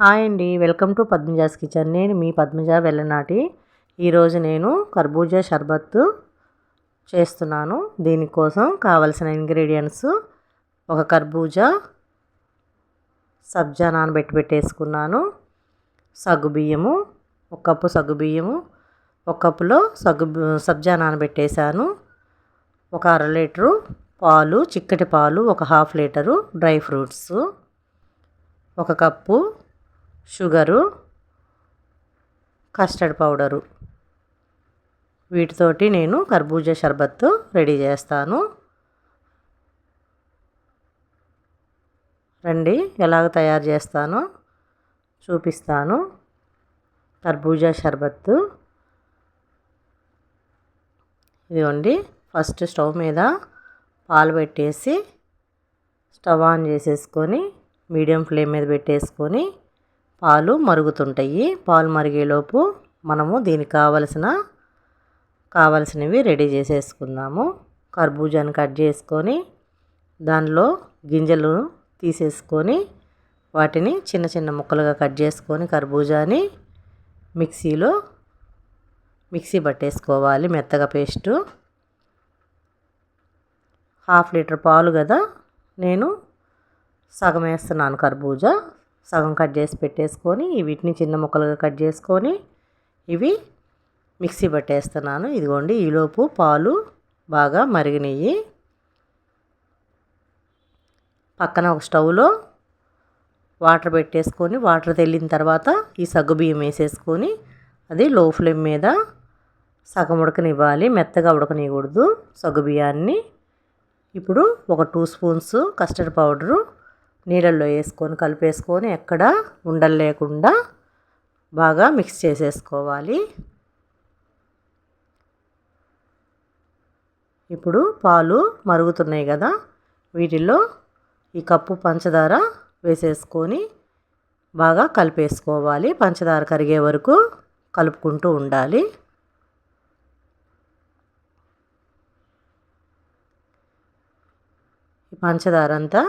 Hi అండి. Welcome to Padmaja's kitchen. నేను మీ పద్మజ వెళ్ళనాటి ఈరోజు నేను కర్బూజా షర్బత్ చేస్తున్నాను. దీనికోసం కావలసిన ఇంగ్రీడియంట్స్ ఒక కర్బూజా సబ్జా నానబెట్టి పెట్టేసుకున్నాను. సగ్గు బియ్యము ఒక కప్పు సగ్గు బియ్యము ఒక కప్పులో సగ్గు సబ్జా నానబెట్టేశాను. ఒక అర లీటరు పాలు చిక్కటి పాలు ఒక హాఫ్ లీటరు డ్రై ఫ్రూట్స్ ఒక కప్పు షుగరు కస్టర్డ్ పౌడరు. వీటితోటి నేను కర్బూజా షర్బత్తు రెడీ చేస్తాను. రండి ఎలాగ తయారు చేస్తానో చూపిస్తాను. కర్బూజా షర్బత్తు. ఇదిగోండి ఫస్ట్ స్టవ్ మీద పాలు పెట్టేసి స్టవ్ ఆన్ చేసేసుకొని మీడియం ఫ్లేమ్ మీద పెట్టేసుకొని పాలు మరుగుతుంటాయి. పాలు మరిగేలోపు మనము దీనికి కావలసిన కావలసినవి రెడీ చేసేసుకుందాము. కర్బూజాని కట్ చేసుకొని దానిలో గింజలు తీసేసుకొని వాటిని చిన్న చిన్న ముక్కలుగా కట్ చేసుకొని కర్బూజాని మిక్సీలో మిక్సీ పట్టేసుకోవాలి మెత్తగా పేస్టు. హాఫ్ లీటర్ పాలు కదా నేను సగం వేస్తున్నాను కర్బూజా. సగం కట్ చేసి పెట్టేసుకొని వీటిని చిన్న ముక్కలుగా కట్ చేసుకొని ఇవి మిక్సీ పట్టేస్తున్నాను. ఇదిగోండి ఈలోపు పాలు బాగా మరిగినవి పక్కన ఒక స్టవ్లో వాటర్ పెట్టేసుకొని వాటర్ తెల్లిన తర్వాత ఈ సగ్గు బియ్యం వేసేసుకొని అది లో ఫ్లేమ్ మీద సగం ఉడకనివ్వాలి. మెత్తగా ఉడకనివ్వకూడదు సగ్గు బియ్యాన్ని. ఇప్పుడు ఒక టూ స్పూన్స్ కస్టర్డ్ పౌడరు నీళ్ళల్లో వేసుకొని కలిపేసుకొని ఎక్కడ ఉండలు లేకుండా బాగా మిక్స్ చేసేసుకోవాలి. ఇప్పుడు పాలు మరుగుతున్నాయి కదా వీటిల్లో ఈ కప్పు పంచదార వేసేసుకొని బాగా కలిపేసుకోవాలి. పంచదార కరిగే వరకు కలుపుకుంటూ ఉండాలి. పంచదార అంతా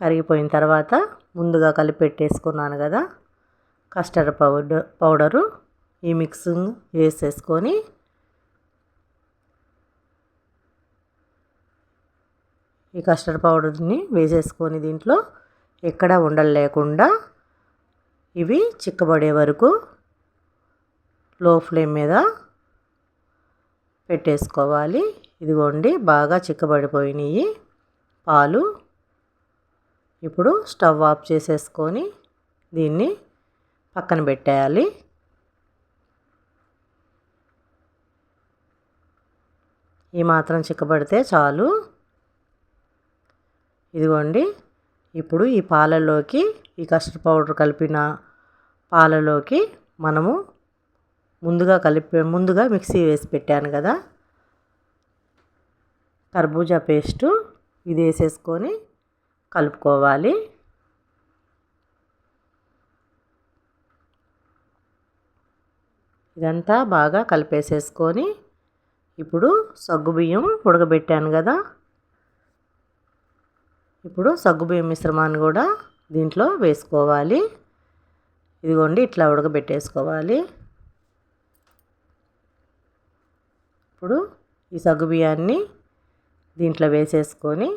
కరిగిపోయిన తర్వాత ముందుగా కలిపి పెట్టేసుకున్నాను కదా కస్టర్డ్ పౌడర్ పౌడరు ఈ మిక్సింగ్ వేసేసుకొని ఈ కస్టర్డ్ పౌడర్ని వేసేసుకొని దీంట్లో ఎక్కడ ఉండలు లేకుండా ఇవి చిక్కబడే వరకు లో ఫ్లేమ్ మీద పెట్టేసుకోవాలి. ఇదిగోండి బాగా చిక్కబడిపోయినాయి పాలు. ఇప్పుడు స్టవ్ ఆఫ్ చేసేసుకొని దీన్ని పక్కన పెట్టేయాలి. ఈ మాత్రం చిక్కబడితే చాలు. ఇదిగోండి ఇప్పుడు ఈ పాలలోకి ఈ కస్టర్డ్ పౌడర్ కలిపిన పాలలోకి మనము ముందుగా కలిపి ముందుగా మిక్సీ వేసి పెట్టాను కదా. కర్బూజా పేస్టు ఇది వేసేసుకొని కలుపుకోవాలి. ఇదంతా బాగా కలిపేసేసుకొని ఇప్పుడు సగ్గుబియ్యం ఉడకబెట్టాను కదా. ఇప్పుడు సగ్గుబియ్యం మిశ్రమాన్ని కూడా దీంట్లో వేసుకోవాలి. ఇదిగోండి ఇట్లా ఉడకబెట్టేసుకోవాలి. ఇప్పుడు ఈ సగ్గుబియ్యాన్ని దీంట్లో వేసేసుకొని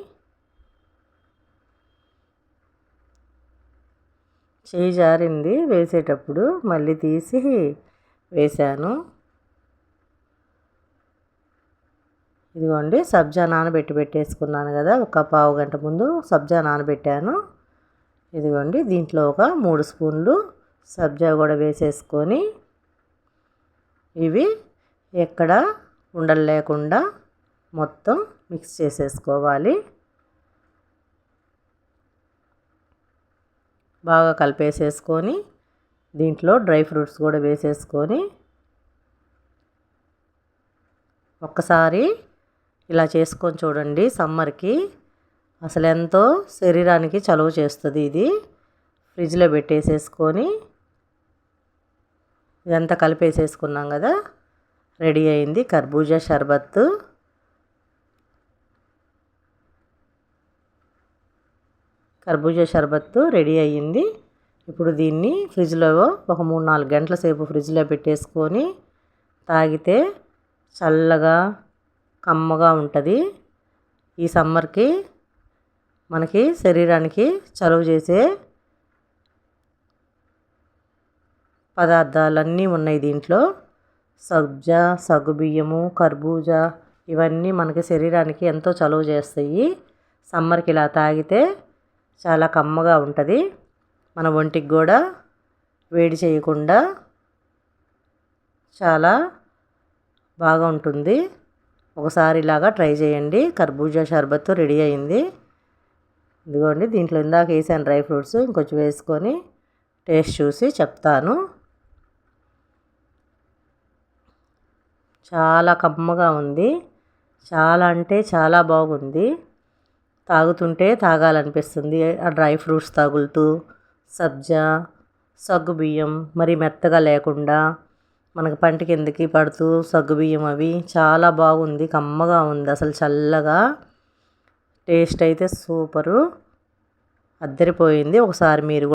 చేయి జారింది వేసేటప్పుడు మళ్ళీ తీసి వేశాను. ఇదిగోండి సబ్జా నానబెట్టి పెట్టేసుకున్నాను కదా ఒక పావు గంట ముందు సబ్జా నానబెట్టాను. ఇదిగోండి దీంట్లో ఒక మూడు స్పూన్లు సబ్జా కూడా వేసేసుకొని ఇవి ఎక్కడ ఉండలేకుండా మొత్తం మిక్స్ చేసేసుకోవాలి. బాగా కలిపేసేసుకొని దీంట్లో డ్రై ఫ్రూట్స్ కూడా వేసేసుకొని ఒక్కసారి ఇలా చేసుకొని చూడండి సమ్మర్కి. అసలు ఎంతో శరీరానికి చలువ చేస్తుంది ఇది. ఫ్రిడ్జ్లో పెట్టేసేసుకొని ఇదంతా కలిపేసేసుకున్నాం కదా. రెడీ అయింది కర్బూజా షర్బత్తు. కర్బూజా షర్బత్తు రెడీ అయ్యింది. ఇప్పుడు దీన్ని ఫ్రిడ్జ్లో ఒక మూడు నాలుగు గంటల సేపు ఫ్రిడ్జ్లో పెట్టేసుకొని తాగితే చల్లగా కమ్మగా ఉంటుంది. ఈ సమ్మర్కి మనకి శరీరానికి చలువ చేసే పదార్థాలన్నీ ఉన్నాయి దీంట్లో. సబ్జా సగ్గుబియ్యము కర్బూజా ఇవన్నీ మనకి శరీరానికి ఎంతో చలువ చేస్తాయి. సమ్మర్కి ఇలా తాగితే చాలా కమ్మగా ఉంటుంది. మన ఒంటికి కూడా వేడి చేయకుండా చాలా బాగా ఉంటుంది. ఒకసారి ఇలాగా ట్రై చేయండి. కర్బూజా షర్బత్ రెడీ అయింది. ఇదిగోండి దీంట్లో ఇందాక వేసాను డ్రై ఫ్రూట్స్. ఇంకొంచెం వేసుకొని టేస్ట్ చూసి చెప్తాను. చాలా కమ్మగా ఉంది. చాలా అంటే చాలా బాగుంది. తాగుతుంటే తాగాలనిపిస్తుంది. ఆ డ్రై ఫ్రూట్స్ తగులుతూ సబ్జా సగ్గుబియ్యం మరి మెత్తగా లేకుండా మనకు పంట కిందకి పడుతూ సగ్గుబియ్యం అవి చాలా బాగుంది కమ్మగా ఉంది అసలు చల్లగా టేస్ట్ అయితే సూపరు. అద్దరిపోయింది. ఒకసారి మీరు